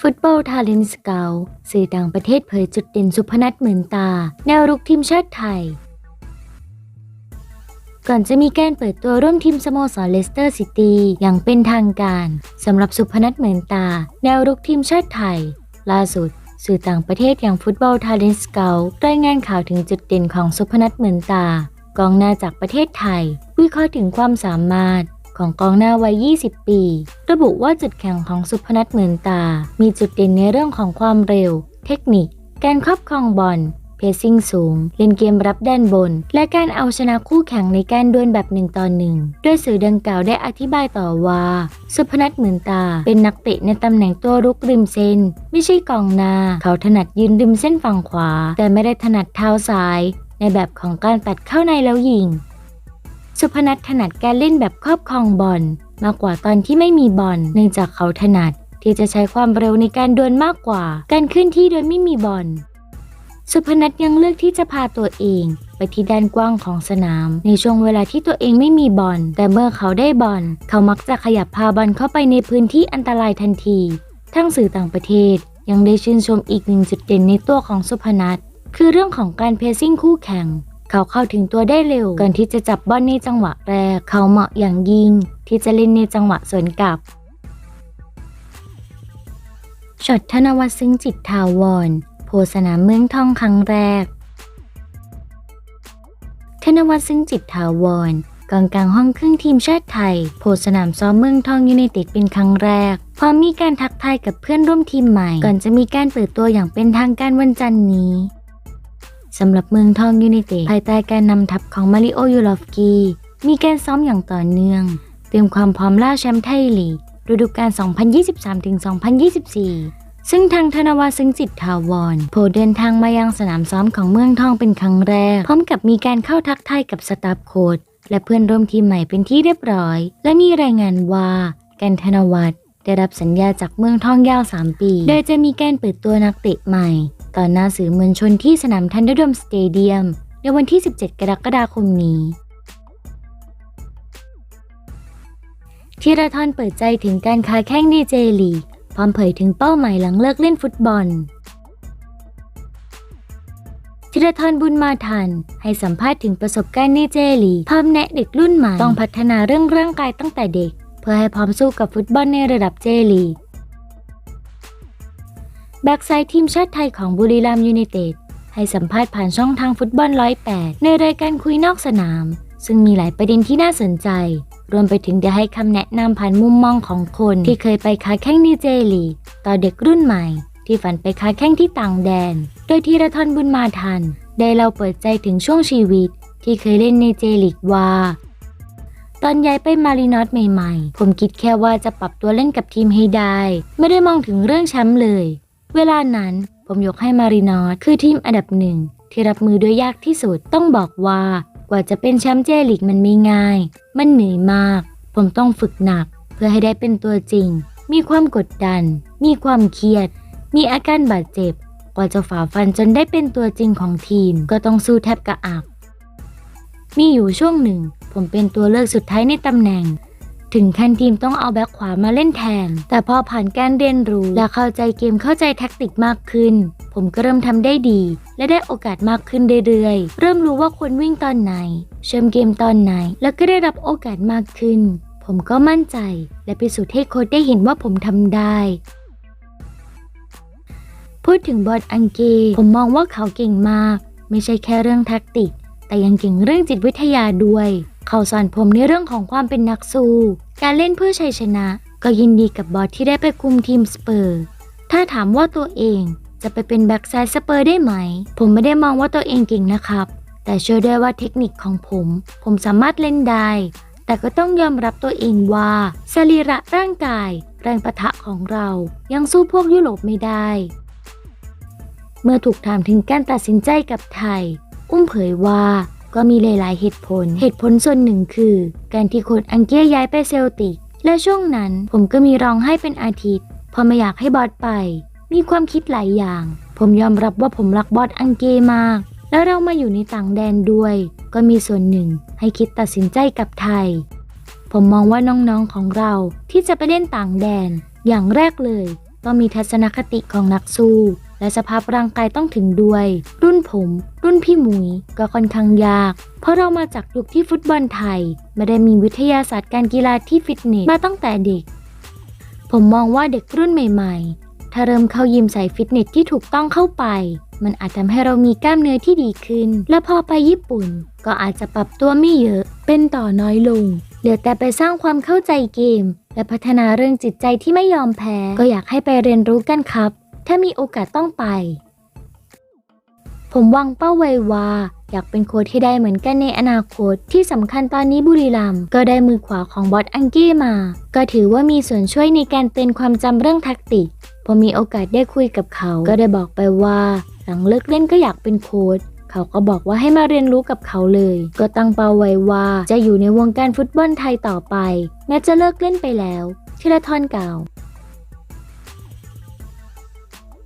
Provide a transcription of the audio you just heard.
ฟุตบอลทาเลนสเกลสื่อต่างประเทศเผยจุดเด่นสุพนัทเหมือนตา แนวรุกทีมชาติไทย ก่อนจะมีการเปิดตัวร่วมทีมสโมสรเลสเตอร์ซิตี้อย่างเป็นทางการสำหรับสุพนัทเหมือนตา แนวรุกทีมชาติไทย ล่าสุดสื่อต่างประเทศอย่างฟุตบอลทาเลนสเกลรายงานข่าวถึงจุดเด่นของสุพนัทเหมือนตากองหน้าจากประเทศไทย วิเคราะห์ถึงความสามารถ ของกองหน้าวัย 20 ปี ระบุว่าจุดแข็งของสุพนัทเหมือนตา มีจุดเด่นในเรื่องของความเร็ว เทคนิค การครอบครองบอลเพสซิ่งสูง เล่นเกมรับด้านบน และการเอาชนะคู่แข่งในการดวลแบบหนึ่งต่อหนึ่งโดยสื่อดังกล่าวได้อธิบายต่อว่า สุพนัทเหมือนตา เป็นนักเตะในตำแหน่งตัวรุกริมเส้น ไม่ใช่กองหน้า เขาถนัดยืนริมเส้นฝั่งขวา แต่ไม่ได้ถนัดเท้าซ้าย ในแบบของการตัดเข้าในแล้วยิง สุพนัทถนัดการเล่นแบบครอบครองบอลมากกว่าตอนที่ไม่มีบอลเนื่องจากเขาถนัดที่จะใช้ความเร็วในการดวลมากกว่า การเคลื่อนที่โดยไม่มีบอล สุพนัทยังเลือกที่จะพาตัวเองไปที่ด้านกว้างของสนาม ในช่วงเวลาที่ตัวเองไม่มีบอล แต่เมื่อเขาได้บอล เขามักจะขยับพาบอลเข้าไปในพื้นที่อันตรายทันที ทั้งสื่อต่างประเทศ ยังได้ชื่นชมอีกหนึ่งจุดเด่นในตัวของสุพนัทคือเรื่องของการเพรสซิ่งคู่แข่ง เขาเข้าถึงตัวได้เร็ว ก่อนที่จะจับบอลในจังหวะแรก เขาเหมาะอย่างยิ่ง ที่จะเล่นในจังหวะสวนกลับช็อตธนวัฒน์ซึ้งจิตทาวรโพสนามเมืองทองครั้งแรก ธนวัฒน์ซึ้งจิตทาวรกองกลางห้องครึ่งทีมชาติไทย โพสนามซ้อมเมืองทองยูไนเต็ดเป็นครั้งแรก พร้อมมีการทักทายกับเพื่อนร่วมทีมใหม่ ก่อนจะมีการเปิดตัวอย่างเป็นทางการวันจันทร์นี้ สำหรับเมืองทองยูไนเต็ดภายใต้การนำทัพของมาริโอยูลอฟกีมีการซ้อมอย่างต่อเนื่อง เตรียมความพร้อมล่าแชมป์ไทยลีกฤดูกาล 2023-2024 ซึ่งทางธนวัฒน์ซึ้งจิตทาวรโผเดินทางมายังสนามซ้อมของเมืองทองเป็นครั้งแรก พร้อมกับมีการเข้าทักทายกับสตาฟโค้ชและเพื่อนร่วมทีมใหม่เป็นที่เรียบร้อย และมีรายงานว่าการธนวัฒน์ได้รับสัญญาจากเมืองทองยาว 3 ปี โดยจะมีการเปิดตัวนักเตะใหม่ ต่อหน้าสื่อมวลชนที่สนามทันเดอร์ดมสเตเดียม ในวันที่ 17 กรกฎาคมนี้ธีรทรเปิดใจถึงการค้าแข้งดีเจลีพร้อมเผยถึงเป้าหมายหลังเลิกเล่นฟุตบอลธีรทรบุญมาทัน ให้สัมภาษณ์ถึงประสบการณ์ในเจลีพร้อมแนะเด็กรุ่นใหม่ ต้องพัฒนาเรื่องร่างกายตั้งแต่เด็ก เพื่อให้พร้อมสู้กับฟุตบอลในระดับเจลี แบ็กไซด์ทีมชาติไทยของบุรีรัมย์ยูไนเต็ดให้สัมภาษณ์ผ่านช่องทางฟุตบอลร้อยแปดในรายการคุยนอกสนาม ซึ่งมีหลายประเด็นที่น่าสนใจ รวมไปถึงได้ให้คำแนะนำผ่านมุมมองของคนที่เคยไปค้าแข้งในเจลีต่อเด็กรุ่นใหม่ ที่ฝันไปค้าแข้งที่ต่างแดน โดยธีรทรบุญมาทัน ได้เราเปิดใจถึงช่วงชีวิต ที่เคยเล่นในเจลีกว่าตอนย้ายไปมารีนอสใหม่ๆ ผมคิดแค่ว่าจะปรับตัวเล่นกับทีมให้ได้ ไม่ได้มองถึงเรื่องแชมป์เลย เวลานั้นผมยกให้มารีนอสคือทีมอันดับหนึ่งที่รับมือด้วยยากที่สุดต้องบอกว่ากว่าจะเป็นแชมป์เจลีกมันไม่ง่าย มันเหนื่อยมาก ผมต้องฝึกหนัก เพื่อให้ได้เป็นตัวจริง มีความกดดัน มีความเครียด มีอาการบาดเจ็บ กว่าจะฝ่าฟันจนได้เป็นตัวจริงของทีม ก็ต้องสู้แทบกระอัก มีอยู่ช่วงหนึ่ง ผมเป็นตัวเลือกสุดท้ายในตำแหน่ง ถึงขั้นทีมต้องเอาแบ็คขวามาเล่นแทน แต่พอผ่านการเรียนรู้และเข้าใจเกมเข้าใจแท็กติกมากขึ้น ผมก็เริ่มทำได้ดี และได้โอกาสมากขึ้นเรื่อยๆ เริ่มรู้ว่าควรวิ่งตอนไหน เชื่อมเกมตอนไหน แล้วก็ได้รับโอกาสมากขึ้น ผมก็มั่นใจ และพิสูจน์ให้โค้ชได้เห็นว่าผมทำได้พูดถึงบอลอังเกผมมองว่าเขาเก่งมาก ไม่ใช่แค่เรื่องแท็กติก แต่ยังเก่งเรื่องจิตวิทยาด้วย เขาสอนผมในเรื่องของความเป็นนักสู้ การเล่นเพื่อชัยชนะ ก็ยินดีกับบอสที่ได้ไปคุมทีมสเปอร์ ถ้าถามว่าตัวเองจะไปเป็นแบ็กซ้ายสเปอร์ได้ไหม ผมไม่ได้มองว่าตัวเองเก่งนะครับ แต่เชื่อได้ว่าเทคนิคของผม ผมสามารถเล่นได้ แต่ก็ต้องยอมรับตัวเองว่าสรีระร่างกาย แรงประทะของเรายังสู้พวกยุโรปไม่ได้ เมื่อถูกถามถึงการตัดสินใจกับไทย อุ้มเผยว่า ก็มีหลาย ๆ เหตุผล เหตุผลส่วนหนึ่งคือ การที่โค้ชอังเกียย้ายไปเซลติก และช่วงนั้นผมก็มีร้องให้เป็นอาทิตย์ พอไม่อยากให้บอสไป มีความคิดหลายอย่าง ผมยอมรับว่าผมรักบอสอังเกมาก แล้วเรามาอยู่ในต่างแดนด้วย ก็มีส่วนหนึ่งให้คิดตัดสินใจกับไทย ผมมองว่าน้อง ๆ ของเราที่จะไปเล่นต่างแดน อย่างแรกเลย ต้องมีทัศนคติของนักสู้ และสภาพร่างกายต้องถึงด้วย รุ่นผม รุ่นพี่หมุยก็ค่อนข้างยาก เพราะเรามาจากยุคที่ฟุตบอลไทย ไม่ได้มีวิทยาศาสตร์การกีฬาที่ฟิตเนสมาตั้งแต่เด็ก ผมมองว่าเด็กรุ่นใหม่ ๆ ถ้าเริ่มเข้ายิมใส่ฟิตเนสที่ถูกต้องเข้าไป มันอาจทำให้เรามีกล้ามเนื้อที่ดีขึ้น และพอไปญี่ปุ่น ก็อาจจะปรับตัวไม่เยอะ เป็นต่อน้อยลงเหลือแต่ไปสร้างความเข้าใจเกม และพัฒนาเรื่องจิตใจที่ไม่ยอมแพ้ ก็อยากให้ไปเรียนรู้กันครับ ถ้ามีโอกาสต้องไป ผมวางเป้าไว้ว่าอยากเป็นโค้ชที่ได้เหมือนกันในอนาคต ที่สำคัญตอนนี้บุรีรัมย์ก็ได้มือขวาของบอสอังเก้มา ก็ถือว่ามีส่วนช่วยในการเตือนความจำเรื่องแทักติกพอมีโอกาสได้คุยกับเขา ก็ได้บอกไปว่า หลังเลิกเล่นก็อยากเป็นโค้ชเขาก็บอกว่าให้มาเรียนรู้กับเขาเลย ก็ตั้งเป้าไว้ว่าจะอยู่ในวงการฟุตบอลไทยต่อไป แม้จะเลิกเล่นไปแล้วธีรทรกล่าว